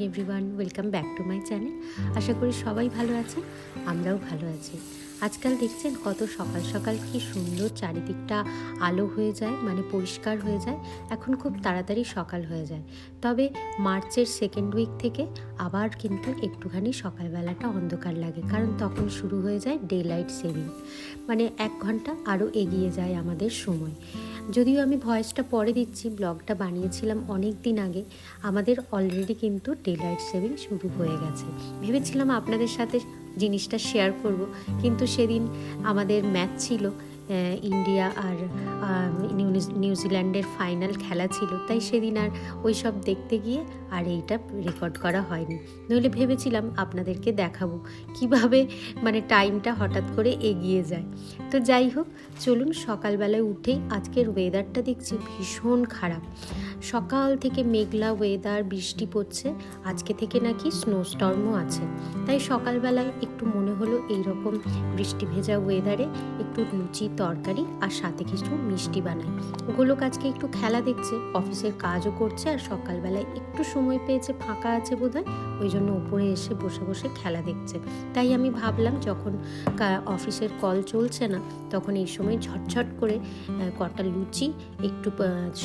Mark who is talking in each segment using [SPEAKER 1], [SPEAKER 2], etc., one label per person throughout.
[SPEAKER 1] Morning everyone welcome back to my channel আশা করি সবাই ভালো আছেন, আমরাও ভালো আছি। আজকাল দেখছেন কত সকাল সকাল কি সুন্দর চারিদিকটা আলো হয়ে যায় মানে পরিষ্কার হয়ে যায়, এখন খুব তাড়াতাড়ি সকাল হয়ে যায়। তবে মার্চের সেকেন্ড উইক থেকে আবার কিন্তু একটুখানি সকালবেলাটা অন্ধকার লাগে, কারণ তখন শুরু হয়ে যায় ডে লাইট সেভিং মানে এক ঘণ্টা আরও এগিয়ে যায় আমাদের সময়। যদিও আমি ভয়েসটা পরে দিচ্ছি, ব্লগটা বানিয়েছিলাম অনেক দিন আগে। আমাদের অলরেডি কিন্তু ডে লাইট সেভিং শুরু হয়ে গেছে। ভেবেছিলাম আপনাদের সাথে জিনিসটা শেয়ার করব, কিন্তু সেদিন আমাদের ম্যাচ ছিল ইন্ডিয়া আর নিউজিল্যান্ডের ফাইনাল খেলা ছিল। তাই সেদিন আর ওই সব দেখতে গিয়ে আর এইটা রেকর্ড করা হয়নি। নইলে ভেবেছিলাম আপনাদেরকে দেখাবো কীভাবে মানে টাইমটা হঠাৎ করে এগিয়ে যায়। তো যাই হোক, চলুন সকালবেলায় উঠেই আজকের ওয়েদারটা দেখছি ভীষণ খারাপ। সকাল থেকে মেঘলা ওয়েদার বৃষ্টি পড়ছে, আজকে থেকে নাকি স্নোস্টর্মও আছে। তাই সকালবেলায় একটু মনে হলো এইরকম বৃষ্টি ভেজা ওয়েদারে একটু লুচি তরকারি আর সাথে কিছু মিষ্টি বানাই। গোলক আজকে একটু খেলা দেখছে, অফিসের কাজও করছে আর সকালবেলায় একটু সময় পেয়েছে, ফাঁকা আছে বোধহয়, ওই জন্য উপরে এসে বসে বসে খেলা দেখছে। তাই আমি ভাবলাম যখন অফিসের কল চলছে না, তখন এই সময় ঝটঝট করে কটা লুচি, একটু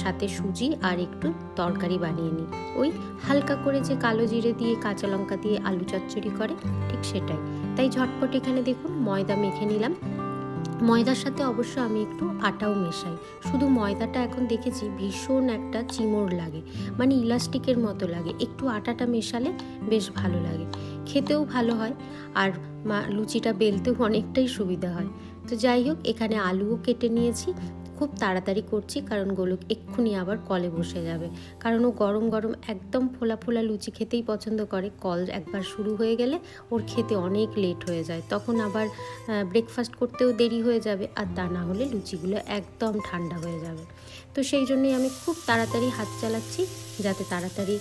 [SPEAKER 1] সাথে সুজি আর একটু তরকারি বানিয়ে নিই। ওই হালকা করে যে কালো জিরে দিয়ে, কাঁচা লঙ্কা দিয়ে আলু চচ্চড়ি করে, ঠিক সেটাই। তাই ঝটপট এখানে দেখুন, ময়দা মেখে নিলাম ময়দার সাথে অবশ্য আমি একটু আটাও মেশাই। শুধু ময়দাটা এখন দেখেছি, ভীষণ একটা চিমড় লাগে মানে ইলাস্টিকের মতো লাগে। একটু আটাটা মেশালে বেশ ভালো লাগে। খেতেও ভালো হয়, আর লুচিটা বেলতেও অনেকটাই সুবিধা হয়। তো যাই হোক, এখানে আলুও কেটে নিয়েছি। খুব তাড়াতাড়ি করছি, কারণ গোলক এক্ষুনি আবার কলে বসে যাবে। কারণ ও গরম গরম একদম ফোলা ফোলা লুচি খেতেই পছন্দ করে। কল একবার শুরু হয়ে গেলে ওর খেতে অনেক লেট হয়ে যায়। তখন আবার ব্রেকফাস্ট করতেও দেরি হয়ে যাবে আর তা না হলে লুচিগুলো একদম ঠান্ডা হয়ে যাবে। তো সেই জন্যই আমি খুব তাড়াতাড়ি হাত চালাচ্ছি, যাতে তাড়াতাড়ি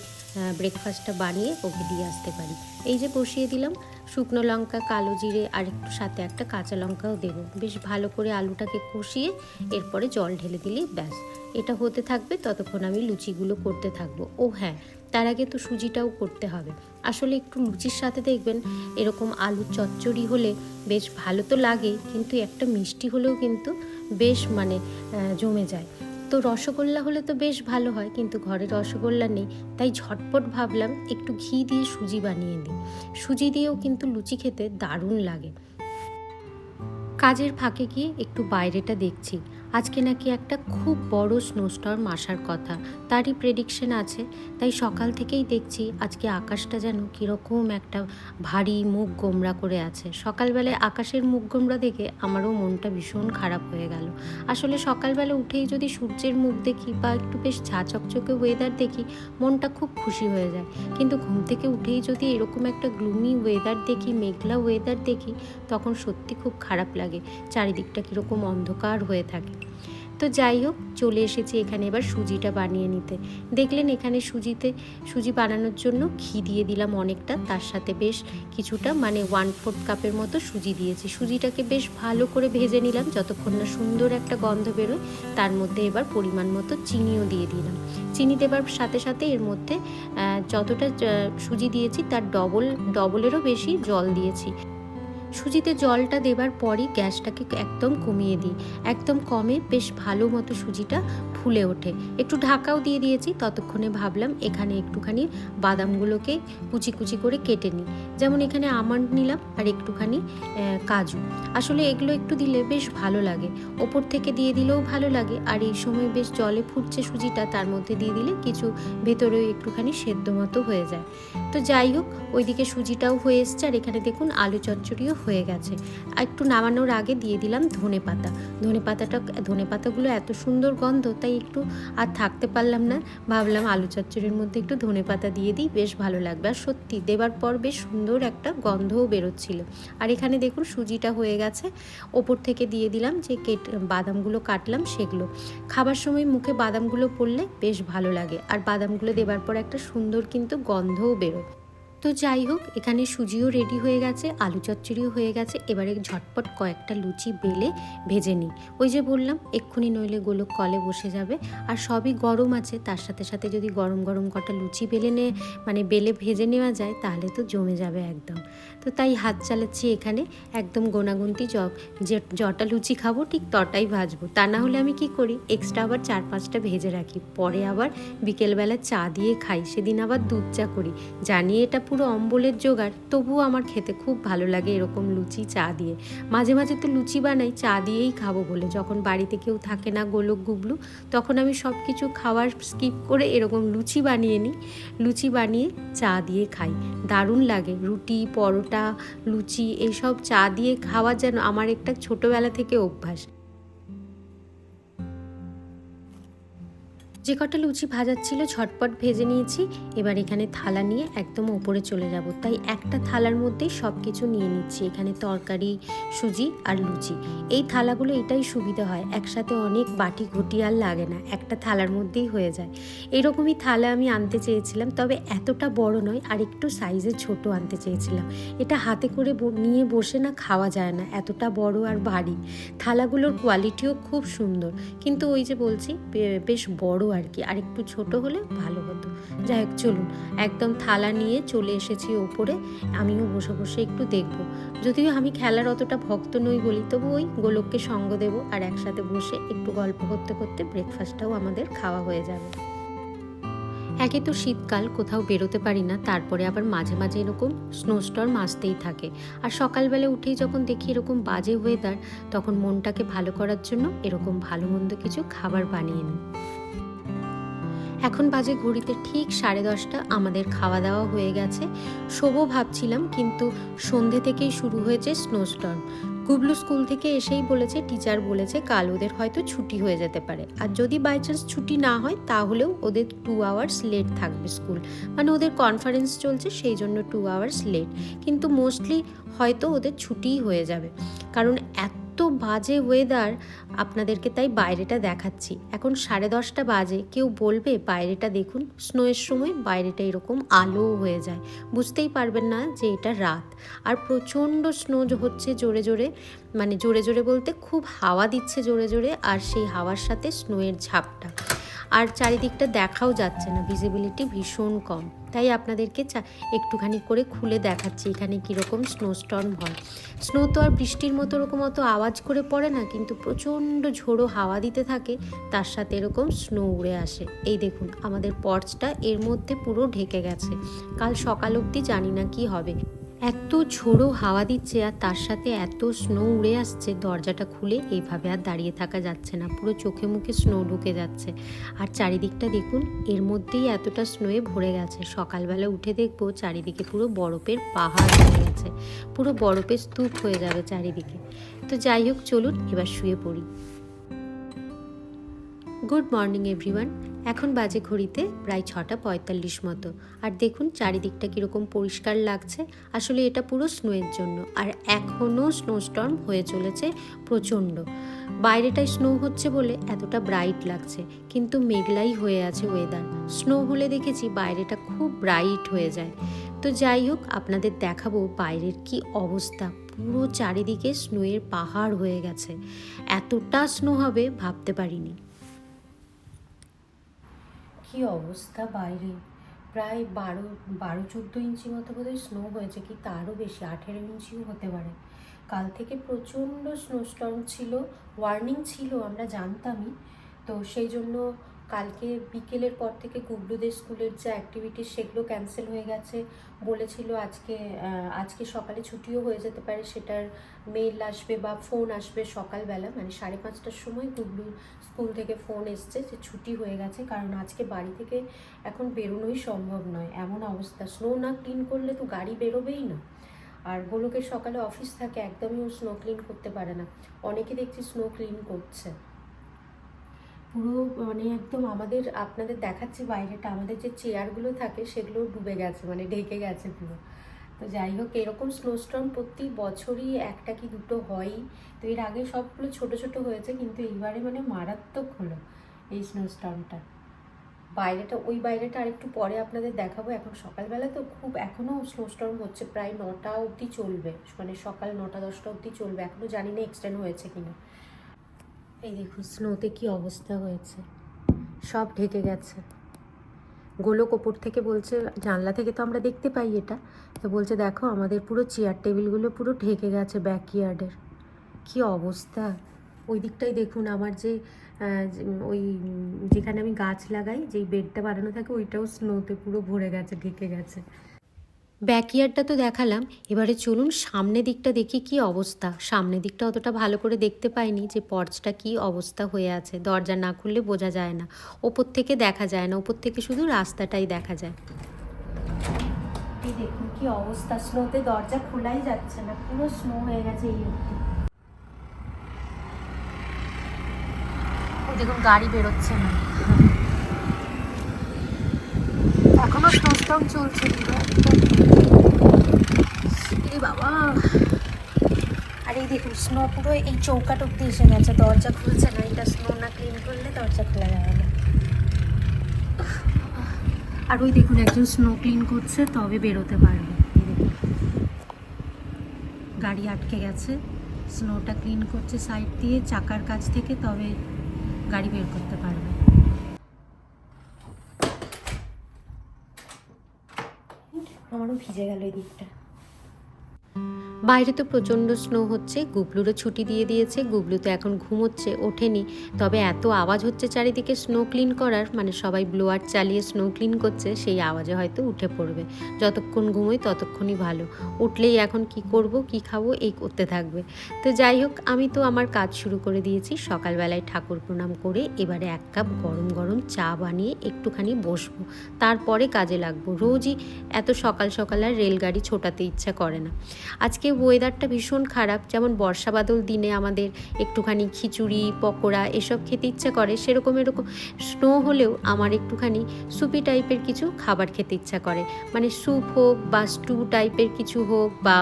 [SPEAKER 1] ব্রেকফাস্টটা বানিয়ে ওকে দিয়ে আসতে পারি। এই যে বসিয়ে দিলাম, শুকনো লঙ্কা, কালো জিরে, আর একটু সাথে একটা কাঁচা লঙ্কাও দেবো। বেশ ভালো করে আলুটাকে কষিয়ে এরপরে জল ঢেলে দিলেই ব্যাস। এটা হতে থাকবে, ততক্ষণ আমি লুচিগুলো করতে থাকব। ও হ্যাঁ তার আগে তো সুজিটাও করতে হবে। আসলে একটু লুচির সাথে দেখবেন, এরকম আলুর চচ্চড়ি হলে বেশ ভালো তো লাগে, কিন্তু একটা মিষ্টি হলেও কিন্তু বেশ মানে জমে যায়। তো রসগোল্লা হলে তো বেশ ভালো হয়, কিন্তু ঘরে রসগোল্লা নেই। তাই ঝটপট ভাবলাম একটু ঘি দিয়ে সুজি বানিয়ে দিই সুজি দিয়েও কিন্তু লুচি খেতে দারুণ লাগে। কাজের ফাঁকে গিয়ে একটু বাইরেটা দেখছি। আজকে নাকি একটা খুব বড় স্নোস্টর্ম আসার কথা। তারই প্রেডিকশন আছে। তাই সকাল থেকেই দেখছি আজকে আকাশটা যেন কীরকম একটা ভারী মুখ গোমরা করে আছে। সকালবেলায় আকাশের মুখ গোমরা দেখে আমারও মনটা ভীষণ খারাপ হয়ে গেল। আসলে সকালবেলা উঠেই যদি সূর্যের মুখ দেখি বা একটু বেশ ঝা চকচকে ওয়েদার দেখি, মনটা খুব খুশি হয়ে যায়। কিন্তু ঘুম থেকে উঠেই যদি এরকম একটা গ্লুমি ওয়েদার দেখি, মেঘলা ওয়েদার দেখি, তখন সত্যি খুব খারাপ লাগে। চারিদিকটা কীরকম অন্ধকার হয়ে থাকে। তো যাই হোক, চলে এসেছি এখানে এবার সুজিটা বানিয়ে নিতে। দেখলেন এখানে সুজিতে, সুজি বানানোর জন্য ঘি দিয়ে দিলাম অনেকটা, তার সাথে বেশ কিছুটা মানে ওয়ান ফোর্থ কাপের মতো সুজি দিয়েছি। সুজিটাকে বেশ ভালো করে ভেজে নিলাম, যতক্ষণ না সুন্দর একটা গন্ধ বেরোয়, তার মধ্যে এবার পরিমাণ মতো চিনিও দিয়ে দিলাম। চিনি দেবার সাথে সাথে এর মধ্যে যতটা সুজি দিয়েছি, তার ডবল ডবলেরও বেশি জল দিয়েছি। সুজিতে জলটা দেবার পরই গ্যাসটাকে একদম কমিয়ে দিই। একদম কমে বেশ ভালো মতো সুজিটা ফুলে ওঠে। একটু ঢাকাও দিয়ে দিয়েছি, ততক্ষণে ভাবলাম এখানে একটুখানি বাদামগুলোকে কুচি কুচি করে কেটে নিই। যেমন এখানে আমন্ড নিলাম আর একটুখানি কাজু। আসলে এগুলো একটু দিলে বেশ ভালো লাগে। ওপর থেকে দিয়ে দিলেও ভালো লাগে। আর এই সময় বেশ জলে ফুটছে সুজিটা, তার মধ্যে দিয়ে দিলে কিছু ভেতরেও একটুখানি সেদ্ধ মতো হয়ে যায়। তো যাই হোক, ওইদিকে সুজিটাও হয়ে এসছে। আর এখানে দেখুন আলু চচ্চড়িও হয়ে গেছে। একটু নামানোর আগে দিয়ে দিলাম ধনে পাতা। ধনে পাতাটা, ধনে পাতাগুলো এত সুন্দর গন্ধ, তাই একটু আর থাকতে পারলাম না। ভাবলাম আলু চচ্চড়ির মধ্যে একটু ধনে পাতা দিয়ে দিই, বেশ ভালো লাগবে। আর সত্যি দেবার পর বেশ সুন্দর একটা গন্ধও বেরোচ্ছিল। আর এখানে দেখুন সুজিটা হয়ে গেছে। ওপর থেকে দিয়ে দিলাম যে কেট, বাদামগুলো কাটলাম সেগুলো। খাবার সময় মুখে বাদামগুলো পড়লে বেশ ভালো লাগে। আর বাদামগুলো দেবার পর একটা সুন্দর কিন্তু গন্ধও বেরোয়। তো যাই হোক, এখানে সুজিও রেডি হয়ে গেছে, আলু চচ্চড়িও হয়ে গেছে। এবারে ঝটপট কয়েকটা লুচি বেলে ভেজে নিই। ওই যে বললাম, এক্ষুনি নইলে গোলক কলে বসে যাবে। আর সবই গরম আছে, তার সাথে সাথে যদি গরম গরম কটা লুচি বেলে নে মানে বেলে ভেজে নেওয়া যায়, তাহলে তো জমে যাবে একদম। তো তাই হাত চালাচ্ছি এখানে, একদম গোনাগুনতি জ যে জটা লুচি খাব ঠিক তটাই ভাজবো। তা না হলে আমি কি করি? এক্সট্রা আবার চার পাঁচটা ভেজে রাখি। পরে আবার বিকেলবেলা চা দিয়ে খাই, সেদিন আবার দুধ চা করি। জানি এটা পুরো অম্বলের জোগাড়, তবুও আমার খেতে খুব ভালো লাগে এরকম লুচি, চা দিয়ে। মাঝে মাঝে তো লুচি বানাই, চা দিয়েই খাব বলে। যখন বাড়িতে কেউ থাকে না গোলক গুবলু, তখন আমি সব কিছু খাওয়ার স্কিপ করে এরকম লুচি বানিয়ে নিই। লুচি বানিয়ে চা দিয়ে খাই। দারুণ লাগে। রুটি, পরোটা লুচি এইসব চা দিয়ে খাওয়া যেন আমার একটা ছোটোবেলা থেকে অভ্যাস। যে কটা লুচি ভাজার ছিল ঝটপট ভেজে নিয়েছি। এবার এখানে থালা নিয়ে একদম ওপরে চলে যাব। তাই একটা থালার মধ্যেই সব কিছু নিয়ে নিচ্ছি। এখানে তরকারি, সুজি আর লুচি। এই থালাগুলো এটাই সুবিধা হয়। একসাথে অনেক বাটি, ঘটি আর লাগে না। একটা থালার মধ্যেই হয়ে যায়। এরকমই থালা আমি আনতে চেয়েছিলাম, তবে এতটা বড় নয়, আর একটু সাইজে ছোট আনতে চেয়েছিলাম। এটা হাতে করে নিয়ে বসে না খাওয়া যায় না। এতটা বড় আর ভারী। থালাগুলোর কোয়ালিটিও খুব সুন্দর। কিন্তু ওই যে বলছি বেশ বড় আর কি। আর একটু ছোট হলে ভালো হতো। যাই হোক, চলুন। একদম থালা নিয়ে চলে এসেছি ওপরে। আমিও বসে বসে একটু দেখব। যদিও আমি খেলার অতটা ভক্ত নই বলি, তবু ওই গোলককে সঙ্গ দেব আর একসাথে বসে একটু গল্প করতে করতে ব্রেকফাস্টটাও আমাদের খাওয়া হয়ে যাবে। একে তো শীতকাল, কোথাও বেরোতে পারি না। তারপরে আবার মাঝে মাঝে এরকম স্নোস্টর্ম আসতেই থাকে। আর সকালবেলা উঠেই যখন দেখি এরকম বাজে ওয়েদার তখন মনটাকে ভালো করার জন্য এরকম ভালো মন্দ কিছু খাবার বানিয়ে নিই। এখন বাজে ঘড়িতে ঠিক সাড়ে দশটা, আমাদের খাওয়া দাওয়া হয়ে গেছে। শোবো ভাবছিলাম, কিন্তু সন্ধে থেকেই শুরু হয়েছে স্নোস্টর্ম গুবলু স্কুল থেকে এসেই বলেছে, টিচার বলেছে কাল ওদের হয়তো ছুটি হয়ে যেতে পারে। আর যদি বাই চান্স ছুটি না হয়, তাহলেও ওদের টু আওয়ার্স লেট থাকবে স্কুল। মানে ওদের কনফারেন্স চলছে, সেই জন্য টু আওয়ার্স লেট কিন্তু মোস্টলি হয়তো ওদের ছুটিই হয়ে যাবে। কারণ এত বাজে ওয়েদার আপনাদেরকে তাই বাইরেটা দেখাচ্ছি। এখন সাড়ে দশটা বাজে, কেউ বলবে বাইরেটা দেখুন স্নোয়ের সময় বাইরেটা এরকম আলো হয়ে যায়। বুঝতেই পারবেন না যে এটা রাত। আর প্রচণ্ড স্নো হচ্ছে জোরে জোরে মানে জোরে জোরে বলতে খুব হাওয়া দিচ্ছে জোরে জোরে, আর সেই হাওয়ার সাথে স্নোয়ের ঝাপটা। আর চারিদিকটা দেখাও যাচ্ছে না ভিজিবিলিটি ভীষণ কম। তাই আপনাদেরকে চা- একটুখানি করে খুলে দেখাচ্ছি এখানে কীরকম স্নোস্টর্ম হয়। স্নো তো আর বৃষ্টির মতো ওরকম অত আওয়াজ করে পড়ে না, কিন্তু প্রচণ্ড ঝোড়ো হাওয়া দিতে থাকে, তার সাথে এরকম স্নো উড়ে আসে। এই দেখুন, আমাদের পর্চটা এর মধ্যে পুরো ঢেকে গেছে। কাল সকাল অবধি জানি না কি হবে। এত ঝোড়ো হাওয়া দিচ্ছে আর তার সাথে এত স্নো উড়ে আসছে, দরজাটা খুলে এইভাবে আর দাঁড়িয়ে থাকা যাচ্ছে না, পুরো চোখে মুখে স্নো ঢুকে যাচ্ছে। আর চারিদিকটা দেখুন, এর মধ্যেই এতটা স্নোয়ে ভরে গেছে। সকালবেলা উঠে দেখব চারিদিকে পুরো বরফের পাহাড় হয়ে গেছে, পুরো বরফের স্তূপ হয়ে যাবে চারিদিকে। তো যাই হোক, চলুন এবার শুয়ে পড়ি। গুড মর্নিং এভরিওয়ান এখন বাজে ঘড়িতে প্রায় ছটা পঁয়তাল্লিশ মতো। আর দেখুন চারিদিকটা কীরকম পরিষ্কার লাগছে। আসলে এটা পুরো স্নোয়ের জন্য। আর এখনও স্নোস্টর্ম হয়ে চলেছে প্রচণ্ড। বাইরেটায় স্নো হচ্ছে বলে এতটা ব্রাইট লাগছে। কিন্তু মেঘলাই হয়ে আছে ওয়েদার স্নো হলে দেখেছি বাইরেটা খুব ব্রাইট হয়ে যায়। তো যাই হোক, আপনাদের দেখাবো বাইরের কি অবস্থা। পুরো চারিদিকে স্নোয়ের পাহাড় হয়ে গেছে। এতটা স্নো হবে ভাবতে পারিনি। কি অবস্থা বাইরে? প্রায় বারো বারো চোদ্দ ইঞ্চি মতো বোধহয় স্নো হয়েছে, কি তারও বেশি? আঠেরো ইঞ্চিও হতে পারে। কাল থেকে প্রচণ্ড স্নোস্টর্ম ছিল ওয়ার্নিং ছিল, আমরা জানতামই। তো সেই জন্য কালকে বিকেলের পর থেকে গুবলুদের স্কুলের যে অ্যাক্টিভিটিস সেগুলো ক্যান্সেল হয়ে গেছে। বলেছিল আজকে আজকে সকালে ছুটিও হয়ে যেতে পারে, সেটার মেল আসবে বা ফোন আসবে সকালবেলা। মানে সাড়ে পাঁচটার সময় গুবলুর স্কুল থেকে ফোন এসছে যে ছুটি হয়ে গেছে, কারণ আজকে বাড়ি থেকে এখন বেরোনোই সম্ভব নয়। এমন অবস্থা। স্নো না ক্লিন করলে তো গাড়ি বেরোবেই না। আর গোলকের সকালে অফিস থাকে, একদমই ও স্নো ক্লিন করতে পারে না। অনেকে দেখছি স্নো ক্লিন করছে। পুরো মানে একদম আমাদের, আপনাদের দেখাচ্ছি বাইরেটা, আমাদের যে চেয়ারগুলো থাকে সেগুলো ডুবে গেছে মানে ঢেকে গেছে পুরো। তো যাই হোক, এরকম স্নোস্টর্ম প্রতি বছরই একটা কি দুটো হয়ই তো এর আগে সবগুলো ছোট ছোট হয়েছে, কিন্তু এইবারে মানে মারাত্মক হলো এই স্নোস্টর্মটা বাইরেটা, ওই বাইরেটা আরেকটু পরে আপনাদের দেখাবো। এখন সকালবেলা তো খুব এখনও স্নোস্টর্ম হচ্ছে, প্রায় নটা অবধি চলবে। মানে সকাল নটা, দশটা অবধি চলবে এখনও জানি না এক্সটেন্ড হয়েছে কিনা। এই দেখুন স্নোতে কি অবস্থা হয়েছে। সব ঢেকে গেছে। গোলক ওপর থেকে বলছে, জানলা থেকে তো আমরা দেখতে পাই এটা। তো বলছে, দেখো, আমাদের পুরো চেয়ার টেবিলগুলো পুরো ঢেকে গেছে ব্যাকইয়ার্ডের কি অবস্থা? ওই দিকটাই দেখুন, আমার যে ওই, যেখানে আমি গাছ লাগাই, যেই বেডটা বানানো থাকে, ওইটাও স্নোতে পুরো ভরে গেছে, ঢেকে গেছে। ব্যাকইয়ার্ডটা তো দেখালাম। এবারে চলুন সামনে দিকটা দেখি কি অবস্থা। সামনের দিকটা অতটা ভালো করে দেখতে পাইনি যে পর্চটা কি অবস্থা হয়ে আছে। দরজা না খুললে বোঝা যায় না। ওপর থেকে দেখা যায় না। ওপর থেকে শুধু রাস্তাটাই দেখা যায়। দেখুন কি অবস্থা। স্নোতে দরজা খোলাই যাচ্ছে না। পুরো স্নো হয়ে গেছে এই দেখুন গাড়ি বেরোচ্ছে না। এখনও স্নোস্টর্ম চলছে এ বাবা আর এই দেখুন স্নো পুরো এই চৌকাট অব্দি এসে গেছে। দরজা খুলছে না, এটা স্নো না ক্লিন করলে দরজা খোলা যাবে না। আর ওই দেখুন, একজন স্নো ক্লিন করছে, তবে বেরোতে পারবে। গাড়ি আটকে গেছে স্নোটা ক্লিন করছে সাইড দিয়ে, চাকার কাছ থেকে, তবে গাড়ি বের করতে পারবে। আমারও ভিজে গেল এই দিকটা। বাইরে তো প্রচণ্ড স্নো হচ্ছে, গুবলুরও ছুটি দিয়ে দিয়েছে, গুবলু তো এখন ঘুমোচ্ছে, ওঠেনি। তবে এত আওয়াজ হচ্ছে চারিদিকে স্নো ক্লিন করার মানে সবাই ব্লোয়ার চালিয়ে স্নো ক্লিন করছে, সেই আওয়াজে হয়তো উঠে পড়বে। যতক্ষণ ঘুমোই ততক্ষণই ভালো। উঠলেই এখন কি করব, কি খাব, এই করতে থাকবে। তো যাই হোক, আমি তো আমার কাজ শুরু করে দিয়েছি, সকালবেলায় ঠাকুর প্রণাম করে এবারে এক কাপ গরম গরম চা বানিয়ে একটুখানি বসবো। তারপরে কাজে লাগবো। রোজই এত সকাল সকাল আর রেলগাড়ি ছোটাতে ইচ্ছা করে না। আজকে ওয়েদারটা ভীষণ খারাপ। যেমন বর্ষা বাদল দিনে আমাদের একটুখানি খিচুড়ি, পকোড়া এসব খেতে ইচ্ছা করে। সেরকম এরকম স্নো হলেও আমার একটুখানি সুপি টাইপের কিছু খাবার খেতে ইচ্ছা করে। মানে স্যুপ হোক বা স্টু টাইপের কিছু হোক বা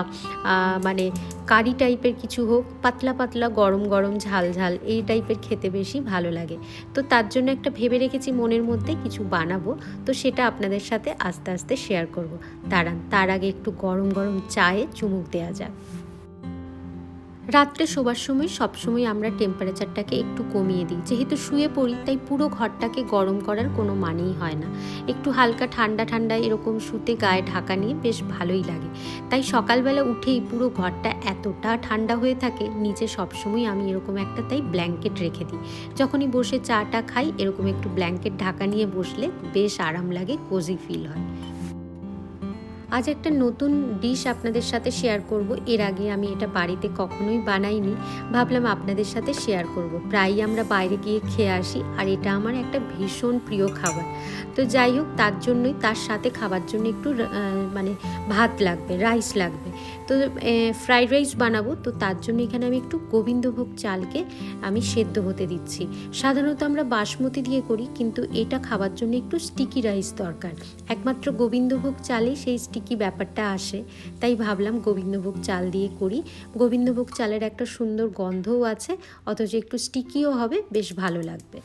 [SPEAKER 1] মানে কারি টাইপের কিছু হোক, পাতলা পাতলা গরম গরম ঝাল ঝাল এই টাইপের খেতে বেশি ভালো লাগে। তো তার জন্য একটা ভেবে রেখেছি মনের মধ্যে কিছু বানাবো। তো সেটা আপনাদের সাথে আস্তে আস্তে শেয়ার করব। দাঁড়ান, তার আগে একটু গরম গরম চায়ে চুমুক দেওয়া যাক রাত্রে শোবার সময় সবসময় আমরা টেম্পারেচারটাকে একটু কমিয়ে দিই। যেহেতু শুয়ে পড়ি, তাই পুরো ঘরটাকে গরম করার কোনো মানেই হয় না। একটু হালকা ঠান্ডা ঠান্ডা এরকম শুতে গায়ে ঢাকা নিয়ে বেশ ভালোই লাগে। তাই সকালবেলা উঠেই পুরো ঘরটা এতটা ঠান্ডা হয়ে থাকে, নিচে সবসময় আমি এরকম একটা তাই ব্ল্যাঙ্কেট রেখে দিই। যখনই বসে চাটা খাই, এরকম একটু ব্ল্যাঙ্কেট ঢাকা নিয়ে বসলে বেশ আরাম লাগে কোজি ফিল হয়। আজ একটা নতুন ডিশ আপনাদের সাথে শেয়ার করব। এর আগে আমি এটা বাড়িতে কখনোই বানাইনি। ভাবলাম আপনাদের সাথে শেয়ার করব। প্রায়ই আমরা বাইরে গিয়ে খেয়ে আসি আর এটা আমার একটা ভীষণ প্রিয় খাবার। তো যাই হোক, তার জন্যই তার সাথে খাবার জন্য একটু মানে ভাত লাগবে রাইস লাগবে। তো ফ্রাইড রাইস বানাবো। তো তার জন্য এখানে আমি একটু গোবিন্দভোগ চালকে আমি সেদ্ধ হতে দিচ্ছি। সাধারণত আমরা বাসমতি দিয়ে করি, কিন্তু এটা খাবার জন্য একটু স্টিকি রাইস দরকার। একমাত্র গোবিন্দভোগ চালেই সেই স্টিকি ব্যাপারটা আসে, তাই ভাবলাম গোবিন্দভোগ চাল দিয়ে করি। গোবিন্দভোগ চালের একটা সুন্দর গন্ধও আছে, অথচ একটু স্টিকিও হবে, বেশ ভালো লাগবে।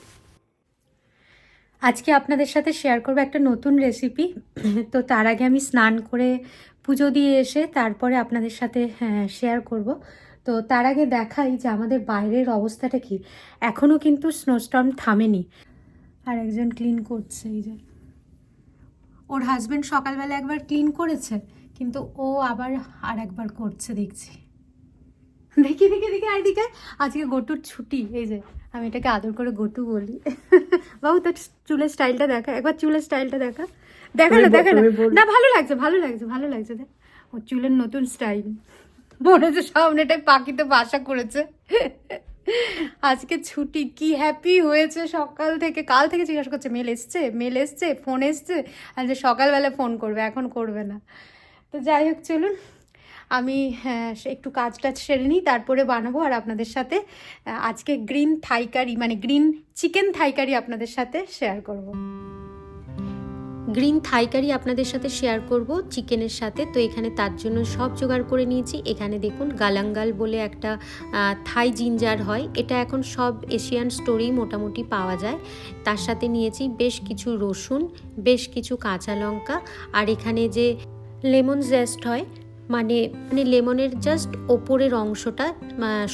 [SPEAKER 1] আজকে আপনাদের সাথে শেয়ার করব একটা নতুন রেসিপি তো তার আগে আমি স্নান করে পুজো দিয়ে এসে তারপরে আপনাদের সাথে শেয়ার করব। তো তার আগে দেখাই যে আমাদের বাইরের অবস্থাটা কি। এখনও কিন্তু স্নোস্টর্ম থামেনি। আর একজন ক্লিন করছে, এই যে। ওর হাজব্যান্ড সকালবেলা একবার ক্লিন করেছে কিন্তু ও আবার আর একবার করছে দেখছি। দেখি দেখি দেখি আর দিকে আজকে গটুর ছুটি এই যে আমি এটাকে আদর করে গটু বলি। বাবু তোর চুলের স্টাইলটা দেখা একবার চুলের স্টাইলটা দেখা। দেখা না দেখা না। না ভালো লাগছে ভালো লাগছে ভালো লাগছে দেখ। ওর চুলের নতুন স্টাইল মনে হচ্ছে সামনেটায় পাখিতে বাসা করেছে। আজকে ছুটি কি হ্যাপি হয়েছে সকাল থেকে। কাল থেকে জিজ্ঞাসা করছে মেল এসছে? মেল এসছে? ফোন এসছে? আর যে সকালবেলা ফোন করবে এখন করবে না। তো যাই হোক চলুন। আমি হ্যাঁ, একটু কাজ টাজ সেরে নিই তারপরে বানাবো। আর আপনাদের সাথে আজকে গ্রিন থাইকারি মানে গ্রিন চিকেন থাইকারি আপনাদের সাথে শেয়ার করব। গ্রিন থাইকারি আপনাদের সাথে শেয়ার করব চিকেনের সাথে। তো এখানে তার জন্য সব জোগাড় করে নিয়েছি। এখানে দেখুন, গালাঙ্গাল বলে একটা থাই জিঞ্জার হয়। এটা এখন সব এশিয়ান স্টোরেই মোটামুটি পাওয়া যায়। তার সাথে নিয়েছি বেশ কিছু রসুন, বেশ কিছু কাঁচা লঙ্কা। আর এখানে যে লেমন জেস্ট হয় মানে মানে লেমনের জাস্ট ওপরের অংশটা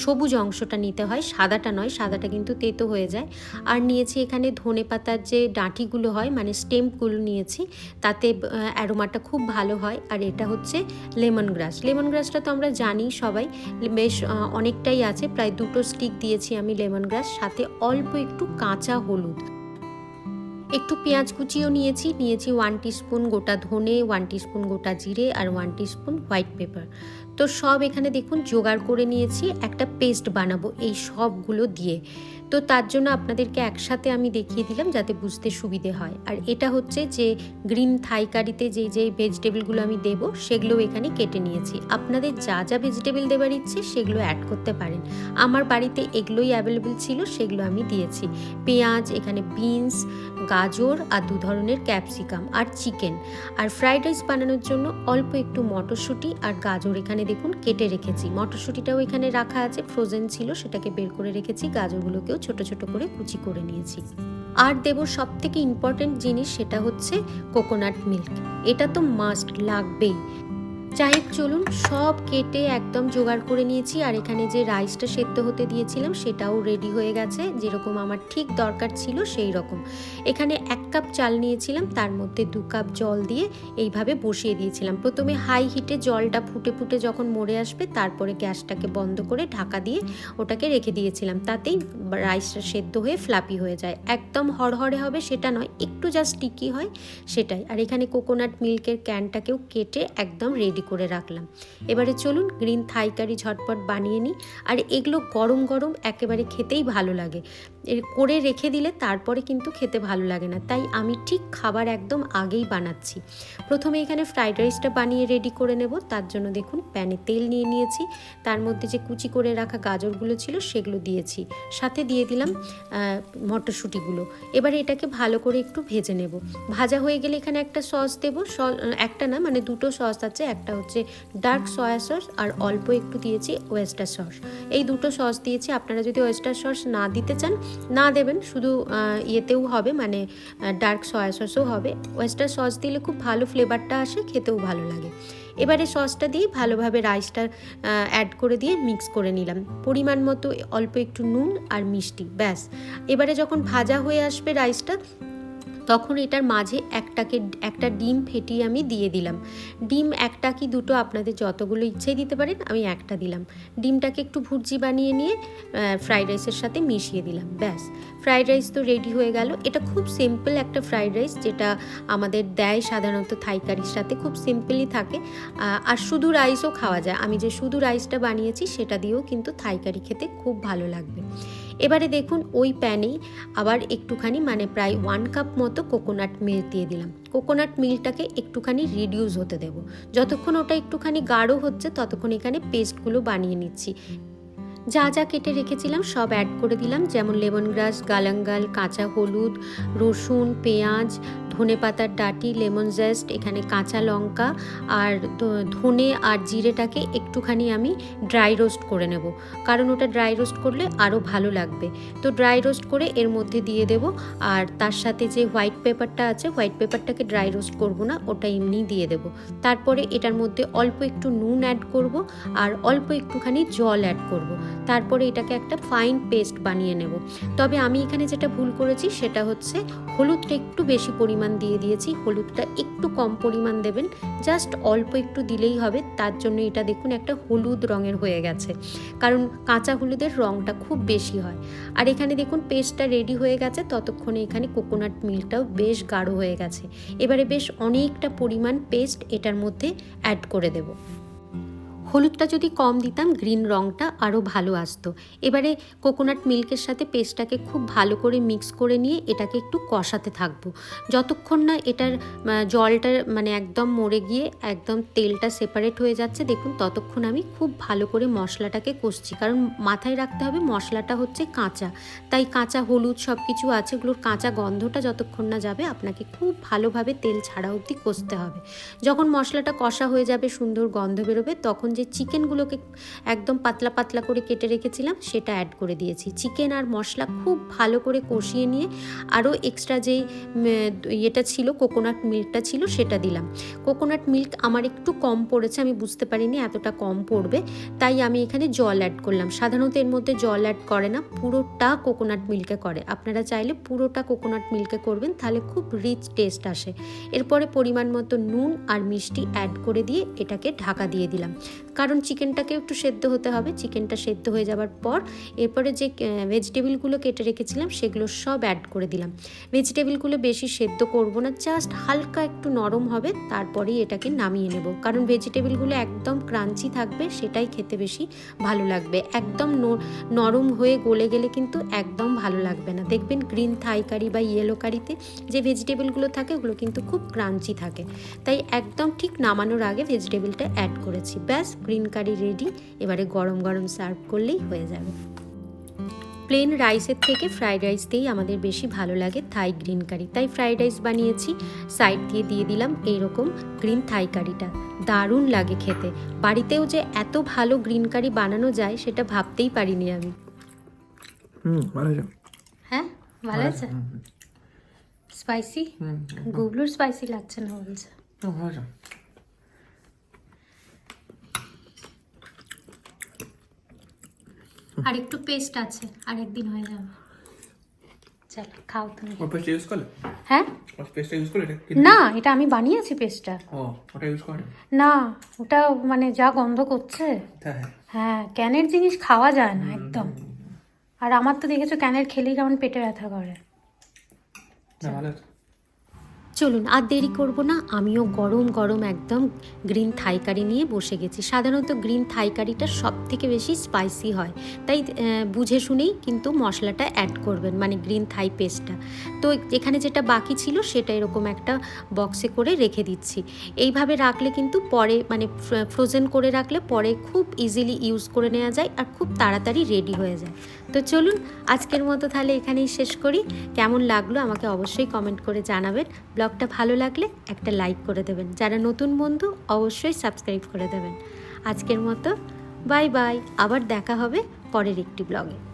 [SPEAKER 1] সবুজ অংশটা নিতে হয়, সাদাটা নয়, সাদাটা কিন্তু তেতো হয়ে যায়। আর নিয়েছি এখানে ধনে পাতার যে ডাঁটিগুলো হয় মানে স্টেম্পগুলো নিয়েছি, তাতে অ্যারোমাটা খুব ভালো হয়। আর এটা হচ্ছে লেমন গ্রাস। লেমন গ্রাসটা তো আমরা জানি সবাই, বেশ অনেকটাই আছে। প্রায় দুটো স্টিক দিয়েছি আমি লেমন গ্রাস, সাথে অল্প একটু কাঁচা হলুদ। একটু পেঁয়াজ কুচিও নিয়েছি নিয়েছি ওয়ান টিস্পুন গোটা ধনে ওয়ান টিস্পুন গোটা জিরে আর ওয়ান টিস্পুন হোয়াইট পেপার তো সব এখানে দেখুন জোগাড় করে নিয়েছি, একটা পেস্ট বানাবো এই সবগুলো দিয়ে। তো তার জন্য আপনাদেরকে একসাথে আমি দেখিয়ে দিলাম যাতে বুঝতে সুবিধে হয়। আর এটা হচ্ছে যে গ্রিন থাই কারিতে যে যে ভেজিটেবলগুলো আমি দেব সেগুলো এখানে কেটে নিয়েছি। আপনাদের যা যা ভেজিটেবল দেবার ইচ্ছে, সেগুলো অ্যাড করতে পারেন। আমার বাড়িতে এগুলোই অ্যাভেলেবেল ছিল, সেগুলো আমি দিয়েছি। পেঁয়াজ, এখানে বিনস, গাজর আর দু ধরনের ক্যাপসিকাম আর চিকেন। আর ফ্রাইড রাইস বানানোর জন্য অল্প একটু মটরশুঁটি আর গাজর এখানে দেখুন, কেটে রেখেছি। মটরশুঁটিটাও এখানে রাখা আছে ফ্রোজেন ছিল, সেটাকে বের করে রেখেছি, গাজরগুলোকেও ছোট ছোট করে কুচি করে নিয়েছি। আর দেব সব থেকে ইম্পর্টেন্ট জিনিস, সেটা হচ্ছে কোকোনাট মিল্ক এটা তো মাস্ট লাগবেই। যাই হোক চলুন, সব কেটে একদম জোগাড় করে নিয়েছি। আর এখানে যে রাইসটা সেদ্ধ হতে দিয়েছিলাম, সেটাও রেডি হয়ে গেছে। যেরকম আমার ঠিক দরকার ছিল, সেই রকম। এখানে এক কাপ চাল নিয়েছিলাম, তার মধ্যে দু কাপ জল দিয়ে এইভাবে বসিয়ে দিয়েছিলাম। প্রথমে হাই হিটে জলটা ফুটে ফুটে যখন মরে আসবে, তারপরে গ্যাসটাকে বন্ধ করে ঢাকা দিয়ে ওটাকে রেখে দিয়েছিলাম। তাতেই রাইসটা সেদ্ধ হয়ে ফ্লাপি হয়ে যায়। একদম হড়হড়ে হবে সেটা নয়, একটু যা স্টিকি হয় সেটাই। আর এখানে কোকোনাট মিল্কের ক্যানটাকেও কেটে একদম রেডি করে রাখলাম। এবারে চলুন গ্রিন থাই কারি ঝটপট বানিয়ে নিই। আর এগুলো গরম গরম একেবারে খেতেই ভালো লাগে। করে রেখে দিলে তারপরে কিন্তু খেতে ভালো লাগে না। তাই আমি ঠিক খাবার একদম আগেই বানাচ্ছি। প্রথমে এখানে ফ্রাইড রাইসটা বানিয়ে রেডি করে নেব। তার জন্য দেখুন প্যানে তেল নিয়ে নিয়েছি। তার মধ্যে যে কুচি করে রাখা গাজরগুলো ছিল সেগুলো দিয়েছি। সাথে দিয়ে দিলাম মটরশুঁটিগুলো। এবারে এটাকে ভালো করে একটু ভেজে নেব। ভাজা হয়ে গেলে এখানে একটা সস দেবো। একটা না মানে দুটো সস আছে। একটা হচ্ছে ডার্ক সয়া সস আর অল্প একটু দিয়েছি ওয়েস্টার সস এই দুটো সস দিয়েছি। আপনারা যদি ওয়েস্টার সস না দিতে চান না দেবেন, শুধু ইয়েতেও হবে মানে ডার্ক সয়া সসও হবে। ওয়েস্টার সস দিলে খুব ভালো ফ্লেভারটা আসে, খেতেও ভালো লাগে। এবারে সসটা দিয়ে ভালোভাবে রাইসটা অ্যাড করে দিয়ে মিক্স করে নিলাম। পরিমাণ মতো অল্প একটু নুন আর মিষ্টি, ব্যাস। এবারে যখন ভাজা হয়ে আসবে রাইসটা তখন এটার মাঝে একটাকে, একটা ডিম ফেটিয়ে আমি দিয়ে দিলাম। ডিম একটা কি দুটো আপনাদের যতগুলো ইচ্ছে দিতে পারেন আমি একটা দিলাম। ডিমটাকে একটু ভুর্জি বানিয়ে নিয়ে ফ্রাইড রাইসের সাথে মিশিয়ে দিলাম, ব্যাস। ফ্রাইড রাইস তো রেডি হয়ে গেল। এটা খুব সিম্পল একটা ফ্রাইড রাইস যেটা আমাদের দেয় সাধারণত থাই কারির সাথে, খুব সিম্পলই থাকে। আর শুধু রাইসও খাওয়া যায়। আমি যে শুধু রাইসটা বানিয়েছি সেটা দিয়েও কিন্তু থাই কারি খেতে খুব ভালো লাগবে। এবারে দেখুন ওই প্যানে আবার একটুখানি মানে প্রায় ওয়ান কাপ মতো কোকোনাট মিল্ক দিয়ে দিলাম। কোকোনাট মিল্কটাকে একটুখানি রিডিউস হতে দেব। যতক্ষণ ওটা একটুখানি গাঢ় হচ্ছে, ততক্ষণ এখানে পেস্টগুলো বানিয়ে নিচ্ছি। যা যা কেটে রেখেছিলাম সব অ্যাড করে দিলাম, যেমন লেমন গ্রাস গালাঙ্গাল, কাঁচা হলুদ, রসুন, পেঁয়াজ, ধনে পাতার ডাঁটি লেমন জেস্ট এখানে কাঁচা লঙ্কা আর ধনে আর জিরেটাকে একটুখানি আমি ড্রাই রোস্ট করে নেব। কারণ ওটা ড্রাই রোস্ট করলে আরও ভালো লাগবে। তো ড্রাই রোস্ট করে এর মধ্যে দিয়ে দেব আর তার সাথে যে হোয়াইট পেপারটা আছে হোয়াইট পেপারটাকে ড্রাই রোস্ট করব না, ওটা এমনি দিয়ে দেব। তারপরে এটার মধ্যে অল্প একটু নুন অ্যাড করব আর অল্প একটুখানি জল অ্যাড করব। তারপরে এটাকে একটা ফাইন পেস্ট বানিয়ে নেব। তবে আমি এখানে যেটা ভুল করেছি সেটা হচ্ছে হলুদটা একটু বেশি পরিমাণ দিয়ে দিয়েছি। হলুদটা একটু কম পরিমাণ দেবেন। জাস্ট অল্প একটু দিলেই হবে। তার জন্য এটা দেখুন একটা হলুদ রঙের হয়ে গেছে। কারণ কাঁচা হলুদের রঙটা খুব বেশি হয়। আর এখানে দেখুন পেস্টটা রেডি হয়ে গেছে। ততক্ষণে এখানে কোকোনাট মিল্কটাও বেশ গাঢ় হয়ে গেছে। এবারে বেশ অনেকটা পরিমাণ পেস্ট এটার মধ্যে অ্যাড করে দেব। হলুদটা যদি কম দিতাম, গ্রিন রঙটা আরও ভালো আসতো। এবারে কোকোনাট মিল্কের সাথে পেস্টটাকে খুব ভালো করে মিক্স করে নিয়ে এটাকে একটু কষাতে থাকব। যতক্ষণ না এটার জলটা মানে একদম মরে গিয়ে একদম তেলটা সেপারেট হয়ে যাচ্ছে, দেখুন ততক্ষণ আমি খুব ভালো করে মশলাটাকে কষছি। কারণ মাথায় রাখতে হবে মশলাটা হচ্ছে কাঁচা। তাই কাঁচা হলুদ সব কিছু আছে, ওগুলোর কাঁচা গন্ধটা যতক্ষণ না যাবে আপনাকে খুব ভালোভাবে তেল ছাড়া অবধি কষতে হবে। যখন মশলাটা কষা হয়ে যাবে, সুন্দর গন্ধ বেরোবে, তখন যে চিকেনগুলোকে একদম পাতলা পাতলা করে কেটে রেখেছিলাম, সেটা অ্যাড করে দিয়েছি। চিকেন আর মশলা খুব ভালো করে কষিয়ে নিয়ে আরও এক্সট্রা যেই ইয়েটা ছিল কোকোনাট মিল্কটা ছিল, সেটা দিলাম। কোকোনাট মিল্ক আমার একটু কম পড়েছে, আমি বুঝতে পারিনি এতটা কম পড়বে, তাই আমি এখানে জল অ্যাড করলাম। সাধারণত এর মধ্যে জল অ্যাড করে না, পুরোটা কোকোনাট মিল্কে করে। আপনারা চাইলে পুরোটা কোকোনাট মিল্কে করবেন, তাহলে খুব রিচ টেস্ট আসে। এরপরে পরিমাণ মতো নুন আর মিষ্টি অ্যাড করে দিয়ে এটাকে ঢাকা দিয়ে দিলাম। কারণ চিকেনটাকে একটু সেদ্ধ হতে হবে। চিকেনটা সেদ্ধ হয়ে যাওয়ার পর এরপরে যে ভেজিটেবিলগুলো কেটে রেখেছিলাম, সেগুলো সব অ্যাড করে দিলাম। ভেজিটেবিলগুলো বেশি সেদ্ধ করব না জাস্ট হালকা একটু নরম হবে, তারপরেই এটাকে নামিয়ে নেব। কারণ ভেজিটেবিলগুলো একদম ক্রাঞ্চি থাকবে, সেটাই খেতে বেশি ভালো লাগবে। একদম নরম হয়ে গলে গেলে কিন্তু একদম ভালো লাগবে না। দেখবেন গ্রিন থাই কারি বা ইয়েলো কারিতে যে ভেজিটেবলগুলো থাকে, ওগুলো কিন্তু খুব ক্রাঞ্চি থাকে। তাই একদম ঠিক নামানোর আগে ভেজিটেবিলটা অ্যাড করেছি। ব্যাস গ্রিন কারি রেডি এবারে গরম গরম সার্ভ করলেই হয়ে যাবে। প্লেন রাইসের থেকে ফ্রাইড রাইস দিয়েই আমাদের বেশি ভালো লাগে থাই গ্রিন কারি তাই ফ্রাইড রাইস বানিয়েছি সাইড দিয়ে দিয়ে দিলাম এইরকম গ্রিন থাই কারিটা দারুণ লাগে খেতে। বাড়িতেও যে এত ভালো গ্রিন কারি বানানো যায় সেটা ভাবতেই পারিনি আমি।
[SPEAKER 2] হুম ভালো
[SPEAKER 1] হ্যাঁ ভালো আছে স্পাইসি গুগলোর স্পাইসি লাগছে না বলছে
[SPEAKER 2] হুম, ভালো আছে
[SPEAKER 1] আর একটু পেস্ট আছে আর একদিন হয়ে যাবে। চলো খাও তুমি।
[SPEAKER 2] ওর পেস্টটা ইউজ করলে?
[SPEAKER 1] হ্যাঁ?
[SPEAKER 2] ওর পেস্টটা ইউজ করলে
[SPEAKER 1] না এটা আমি বানিয়েছি পেস্টটা
[SPEAKER 2] ও ওটা ইউজ করে
[SPEAKER 1] না ওটা মানে যা গন্ধ করছে।
[SPEAKER 2] হ্যাঁ হ্যাঁ।
[SPEAKER 1] হ্যাঁ ক্যানের জিনিস খাওয়া যায় না একদম। আর আমার তো দেখেছ ক্যানের খেলেই কেমন পেটে ব্যথা করে।
[SPEAKER 2] না ভালো আছে।
[SPEAKER 1] চলুন, আর দেরি করব না। আমিও গরম গরম একদম গ্রিন থাই কারি নিয়ে বসে গেছি। সাধারণত গ্রিন থাই কারিটা সব থেকে বেশি স্পাইসি হয়। তাই বুঝে শুনেই কিন্তু মশলাটা অ্যাড করবেন মানে গ্রিন থাই পেস্টটা তো এখানে যেটা বাকি ছিল, সেটা এরকম একটা বক্সে করে রেখে দিচ্ছি। এইভাবে রাখলে কিন্তু পরে মানে ফ্রোজেন করে রাখলে পরে খুব ইজিলি ইউজ করে নেওয়া যায় আর খুব তাড়াতাড়ি রেডি হয়ে যায়। তো চলুন, আজকের মতো তাহলে এখানেই শেষ করি। কেমন লাগল আমাকে অবশ্যই কমেন্ট করে জানাবেন। ব্লগটা ভালো লাগলে একটা লাইক করে দেবেন। যারা নতুন বন্ধু, অবশ্যই সাবস্ক্রাইব করে দেবেন। আজকের মতো বাই বাই আবার দেখা হবে পরের একটি ব্লগে।